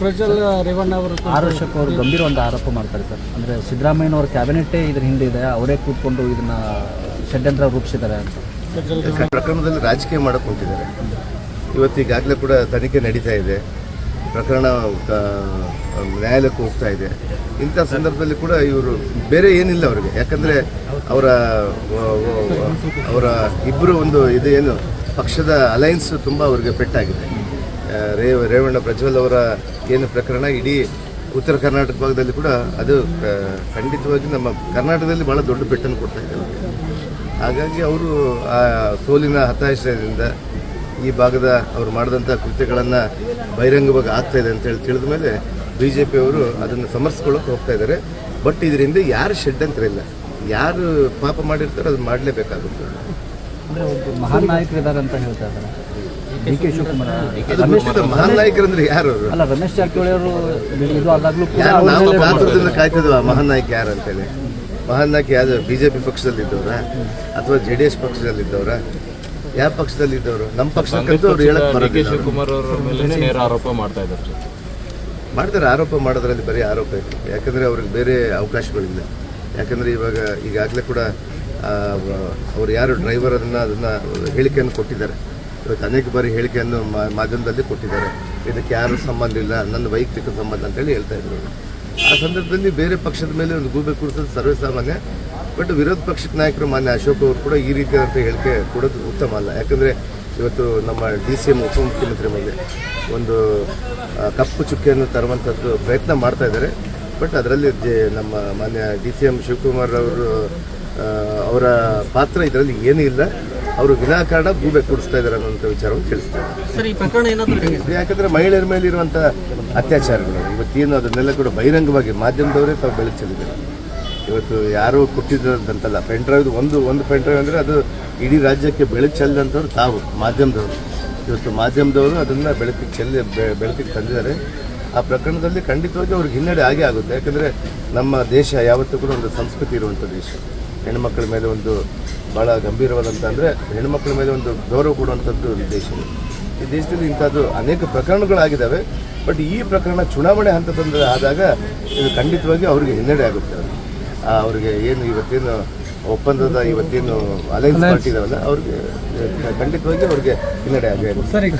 ಪ್ರಜ್ವಲ್ ರೇವಣ್ಣ ಅವರು ಆರ್ ಅವರು ಗಂಭೀರ ಒಂದು ಆರೋಪ ಮಾಡ್ತಾರೆ ಸರ್. ಅಂದರೆ ಸಿದ್ದರಾಮಯ್ಯನವ್ರ ಕ್ಯಾಬಿನೆಟ್ಟೇ ಇದ್ರ ಹಿಂದೆ ಇದೆ. ಅವರೇ ಕೂತ್ಕೊಂಡು ಇದನ್ನ ಷಡ್ಯಂತ್ರ ರೂಪಿಸಿದ್ದಾರೆ ಅಂತ. ಪ್ರಕರಣದಲ್ಲಿ ರಾಜಕೀಯ ಮಾಡಕ್ಕೆ ಹೊಂಟಿದ್ದಾರೆ. ಇವತ್ತು ಈಗಾಗಲೇ ಕೂಡ ತನಿಖೆ ನಡೀತಾ ಇದೆ. ಪ್ರಕರಣ ನ್ಯಾಯಾಲಯಕ್ಕೆ ಹೋಗ್ತಾ ಇದೆ. ಇಂಥ ಸಂದರ್ಭದಲ್ಲಿ ಕೂಡ ಇವರು ಬೇರೆ ಏನಿಲ್ಲ ಅವರಿಗೆ. ಯಾಕಂದರೆ ಅವರ ಅವರ ಇಬ್ಬರು ಒಂದು ಇದು ಏನು ಪಕ್ಷದ ಅಲೈನ್ಸ್ ತುಂಬ ಅವರಿಗೆ ಪೆಟ್ಟಾಗಿದೆ. ಆ, ರೇ ರೇವಣ್ಣ ಪ್ರಜ್ವಲ್ ಅವರ ಏನು ಪ್ರಕರಣ ಇಡೀ ಉತ್ತರ ಕರ್ನಾಟಕ ಭಾಗದಲ್ಲಿ ಕೂಡ ಅದು ಖಂಡಿತವಾಗಿ ನಮ್ಮ ಕರ್ನಾಟಕದಲ್ಲಿ ಭಾಳ ದೊಡ್ಡ ಪೆಟ್ಟನ್ನು ಕೊಡ್ತಾ ಇದೆ ಹಾಗಾಗಿ ಅವರು ಆ ಸೋಲಿನ ಹತಾಶದಿಂದ ಈ ಭಾಗದ ಅವರು ಮಾಡಿದಂಥ ಕೃತ್ಯಗಳನ್ನು ಬಹಿರಂಗವಾಗಿ ಆಗ್ತಾ ಇದೆ ಅಂತೇಳಿ ತಿಳಿದ ಮೇಲೆ ಬಿ ಜೆ ಪಿಯವರು ಅದನ್ನು ಸಮರ್ಸ್ಕೊಳ್ಳೋಕೆ ಹೋಗ್ತಾ ಇದ್ದಾರೆ. ಬಟ್ ಇದರಿಂದ ಯಾರು ಷಡ್ಯಂತ್ರ ಇಲ್ಲ. ಯಾರು ಪಾಪ ಮಾಡಿರ್ತಾರೋ ಅದು ಮಾಡಲೇಬೇಕಾಗುತ್ತೆ. ಅಂದರೆ ಒಬ್ಬ ಮಹಾನ್ ನಾಯಕರಿದ್ದಾರೆ ಅಂತ ಹೇಳ್ತಾ ಇದ್ದಾರೆ. D K Shivakumar. ಮಹಾನ್ ನಾಯಕರಂದ್ರೆ ಯಾರು ಅಲ್ಲ ರಮೇಶ್ ಜಾರಕಿಹೊಳಿ ಅವರು ಇದು ಆದಾಗ್ಲೂ ಕೂಡ ಯಾರು? ಅವ್ರ ನಾವು ಮೇಲೆ ಕಾತುರದಿಂದ ಕಾಯ್ತಿದ್ವ ಮಹಾನ್ ನಾಯಕ ಯಾರು ಅಂತೇಳಿ. ಮಹಾನ್ ನಾಯಕ ಯಾರು? ಬಿ ಜೆ ಪಿ ಪಕ್ಷದಲ್ಲಿದ್ದವ್ರ ಅಥವಾ ಜೆ ಡಿ ಎಸ್ ಪಕ್ಷದಲ್ಲಿದ್ದವ್ರ? ಯಾವ ಪಕ್ಷದಲ್ಲಿದ್ದವರು? ನಮ್ಮ ಪಕ್ಷಕ್ಕಂತೂ ಅವ್ರು ಹೇಳಕ್ ಬರೋದಿಲ್ಲ ಶಿವಕುಮಾರ್ ಅವರ ಮೇಲೆ ನೇರ ಆರೋಪ ಮಾಡ್ತಾ ಇದ್ದಾರೆ. ಮಾಡ್ತಾರೆ ಆರೋಪ ಮಾಡೋದ್ರಲ್ಲಿ ಬರೀ ಆರೋಪ ಇತ್ತು ಯಾಕಂದರೆ ಅವ್ರಿಗೆ ಬೇರೆ ಅವಕಾಶಗಳಿಲ್ಲ. ಯಾಕಂದರೆ ಇವಾಗ ಈಗಾಗಲೇ ಕೂಡ ಅವ್ರು ಯಾರು ಡ್ರೈವರ್ ಅದನ್ನು ಅದನ್ನು ಹೇಳಿಕೆಯನ್ನು ಕೊಟ್ಟಿದ್ದಾರೆ. ಇವತ್ತು ಅನೇಕ ಬಾರಿ ಹೇಳಿಕೆಯನ್ನು ಮಾಧ್ಯಮದಲ್ಲಿ ಕೊಟ್ಟಿದ್ದಾರೆ. ಇದಕ್ಕೆ ಯಾರು ಸಂಬಂಧ ಇಲ್ಲ, ನನ್ನ ವೈಯಕ್ತಿಕ ಸಂಬಂಧ ಅಂತೇಳಿ ಹೇಳ್ತಾ ಇದ್ರು. ಆ ಸಂದರ್ಭದಲ್ಲಿ ಬೇರೆ ಪಕ್ಷದ ಮೇಲೆ ಒಂದು ಗೂಬೆ ಕೂರಿಸೋದು ಸರ್ವೇಸಾಮಾನ್ಯ, ಬಟ್ ವಿರೋಧ ಪಕ್ಷದ ನಾಯಕರು ಮಾನ್ಯ ಅಶೋಕ್ ಅವರು ಕೂಡ ಈ ರೀತಿಯಾದಂಥ ಹೇಳಿಕೆ ಕೊಡೋದು ಉತ್ತಮ ಅಲ್ಲ. ಯಾಕಂದರೆ ಇವತ್ತು ನಮ್ಮ ಡಿ ಸಿ ಎಂ ಉಪಮುಖ್ಯಮಂತ್ರಿ ಮೇಲೆ ಒಂದು ಕಪ್ಪು ಚುಕ್ಕಿಯನ್ನು ತರುವಂಥದ್ದು ಪ್ರಯತ್ನ ಮಾಡ್ತಾ ಇದ್ದಾರೆ. ಬಟ್ ಅದರಲ್ಲಿ ನಮ್ಮ ಮಾನ್ಯ ಡಿ ಸಿ ಎಂ ಶಿವಕುಮಾರ್ ಅವರು ಅವರ ಪಾತ್ರ ಇದರಲ್ಲಿ ಏನೂ ಇಲ್ಲ. ಅವರು ವಿನಾಕಾರಣ ಗೂಬೆ ಕೂಡಿಸ್ತಾ ಇದ್ದಾರೆ ಅನ್ನೋಂಥ ವಿಚಾರವನ್ನು ತಿಳಿಸ್ತಾರೆ ಯಾಕಂದ್ರೆ ಮಹಿಳೆಯರ ಮೇಲೆ ಇರುವಂಥ ಅತ್ಯಾಚಾರಗಳು ಇವತ್ತೇನು ಅದನ್ನೆಲ್ಲ ಕೂಡ ಬಹಿರಂಗವಾಗಿ ಮಾಧ್ಯಮದವರೇ ತಾವು ಬೆಳಕು ಚೆಲ್ಲಿದ್ದಾರೆ ಇವತ್ತು ಯಾರು ಕೊಟ್ಟಿದ್ದಂತಲ್ಲ ಪೆನ್ ಡ್ರೈವ್ ಒಂದು ಒಂದು ಪೆನ್ ಡ್ರೈವ್ ಅಂದರೆ ಅದು ಇಡೀ ರಾಜ್ಯಕ್ಕೆ ಬೆಳಕು ಚೆಲ್ಲದಂಥವ್ರು ತಾವು ಮಾಧ್ಯಮದವರು. ಇವತ್ತು ಮಾಧ್ಯಮದವರು ಅದನ್ನು ಬೆಳಕಿಗೆ ಚೆಲ್ಲಿ ಬೆಳಕಿಗೆ ತಂದಿದ್ದಾರೆ. ಆ ಪ್ರಕರಣದಲ್ಲಿ ಖಂಡಿತವಾಗಿ ಅವ್ರಿಗೆ ಹಿನ್ನಡೆ ಆಗೇ ಆಗುತ್ತೆ. ಯಾಕಂದ್ರೆ ನಮ್ಮ ದೇಶ ಯಾವತ್ತೂ ಕೂಡ ಒಂದು ಸಂಸ್ಕೃತಿ ಇರುವಂಥ ದೇಶ. ಹೆಣ್ಮಕ್ಳ ಮೇಲೆ ಒಂದು ಭಾಳ ಗಂಭೀರವಾದಂಥ ಅಂದರೆ ಹೆಣ್ಮಕ್ಳ ಮೇಲೆ ಒಂದು ಗೌರವ ಕೊಡುವಂಥದ್ದು ದೇಶ. ಈ ದೇಶದಲ್ಲಿ ಇಂಥದ್ದು ಅನೇಕ ಪ್ರಕರಣಗಳಾಗಿದ್ದಾವೆ ಬಟ್ ಈ ಪ್ರಕರಣ ಚುನಾವಣೆ ಹಂತದಲ್ಲಿ ಆದಾಗ ಇದು ಖಂಡಿತವಾಗಿ ಅವರಿಗೆ ಹಿನ್ನಡೆ ಆಗುತ್ತೆ. ಅವರಿಗೆ ಏನು ಇವತ್ತೇನು ಒಪ್ಪಂದದ ಇವತ್ತೇನು ಅಲೈನ್ಸ್ ಪಾರ್ಟಿ ಇದಾವಲ್ಲ ಅವ್ರಿಗೆ ಖಂಡಿತವಾಗಿ ಅವ್ರಿಗೆ ಹಿನ್ನಡೆ ಆಗಬೇಕು. ಆಗುತ್ತೆ